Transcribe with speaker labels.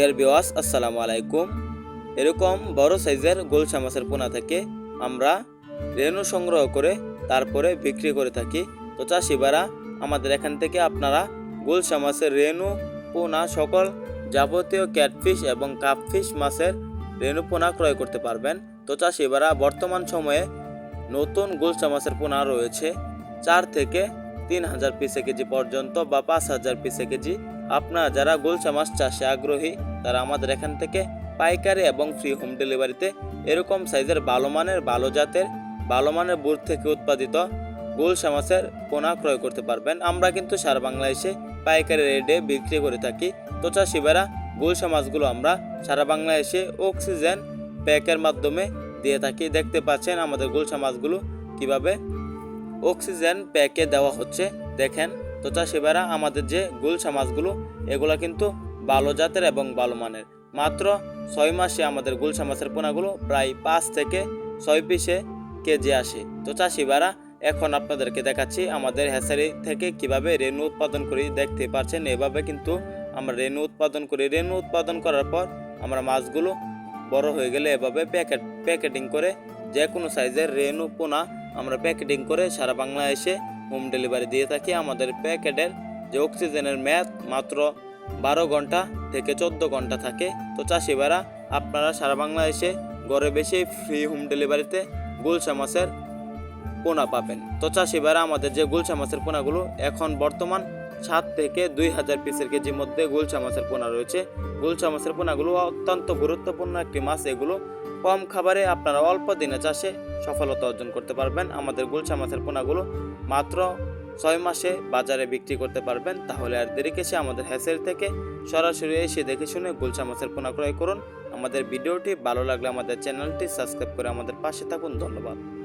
Speaker 1: Deer বিওয়াস আসসালামু আলাইকুম এরকম বড় সাইজের গোলসা মাছের পোনা থেকে আমরা রেণু সংগ্রহ করে তারপরে বিক্রি করে থাকি। তো চাষিবারা আমাদের এখান থেকে আপনারা গোলসা মাছের রেণু পোনা সকল যাবতীয় ক্যাটফিশ এবং কাপফিশ মাছের রেণু পোনা ক্রয় করতে পারবেন। তো চাষিবারা বর্তমান সময়ে নতুন গোলসা মাছের পোনা রয়েছে চার থেকে তিন হাজার পিসে কেজি পর্যন্ত বা পাঁচ হাজার পিসে কেজি। আপনারা যারা গোলসা মাছ চাষে আগ্রহী তারা আমাদের এখান থেকে পাইকারি এবং ফ্রি হোম ডেলিভারিতে এরকম সাইজের ভালো মানের, ভালো জাতের, ভালো মানের বুট থেকে উৎপাদিত গোলসা মাছের পোনা ক্রয় করতে পারবেন। আমরা কিন্তু সারা বাংলাদেশে পাইকারি রেটে বিক্রি করে থাকি। তো চাষিবেরা গোলসা মাছগুলো আমরা সারা বাংলাদেশে অক্সিজেন প্যাকের মাধ্যমে দিয়ে থাকি। দেখতে পাচ্ছেন আমাদের গোলসা মাছগুলো কীভাবে অক্সিজেন প্যাকে দেওয়া হচ্ছে। দেখেন, তো চাষিবারা আমাদের যে গুলশা মাছগুলো এগুলো কিন্তু ভালো জাতের এবং ভালো মানের। মাত্র ছয় মাসে আমাদের গুলশা মাছের পোনাগুলো প্রায় পাঁচ থেকে ছয় পিসে কেজি আসে। তো চাষিবারা এখন আপনাদেরকে দেখাচ্ছি আমাদের হ্যাচারি থেকে কীভাবে রেণু উৎপাদন করি। দেখতে পাচ্ছেন, এভাবে কিন্তু আমরা রেণু উৎপাদন করি। রেণু উৎপাদন করার পর আমরা মাছগুলো বড় হয়ে গেলে এভাবে প্যাকেট, প্যাকেটিং করে যে কোনো সাইজের রেণু পোনা আমরা প্যাকেটিং করে সারা বাংলাদেশে হোম ডেলিভারি দিয়ে থাকি। আমাদের প্যাকেটের যে অক্সিজেনের মেয়াদ মাত্র বারো ঘণ্টা থেকে চোদ্দ ঘণ্টা থাকে। তো চাষিবারা আপনারা সারা বাংলাদেশে ঘরে বেশি ফ্রি হোম ডেলিভারিতে গুলশা মাছের পোনা পাবেন। তো চাষিবারা আমাদের যে গুলশা মাছের পোনাগুলো এখন বর্তমান সাত থেকে দুই হাজার পিসের কেজির মধ্যে গুলশা মাছের পোনা রয়েছে। গুলশা মাছের পোনাগুলো অত্যন্ত গুরুত্বপূর্ণ একটি মাছ। এগুলো কম খাবারে আপনারা অল্প দিনে চাষে সফলতা অর্জন করতে পারবেন। আমাদের গুলশা মাছের পোনাগুলো মাত্র ছয় মাসে বাজারে বিক্রি করতে পারবেন, তাহলে আর দেরি কেসে আমাদের হ্যাসেল থেকে সরাসরি এসে দেখে শুনে গুলশা মাছের পোনা ক্রয় করুন। আমাদের ভিডিওটি ভালো লাগলে আমাদের চ্যানেলটি সাবস্ক্রাইব করে আমাদের পাশে থাকুন। ধন্যবাদ।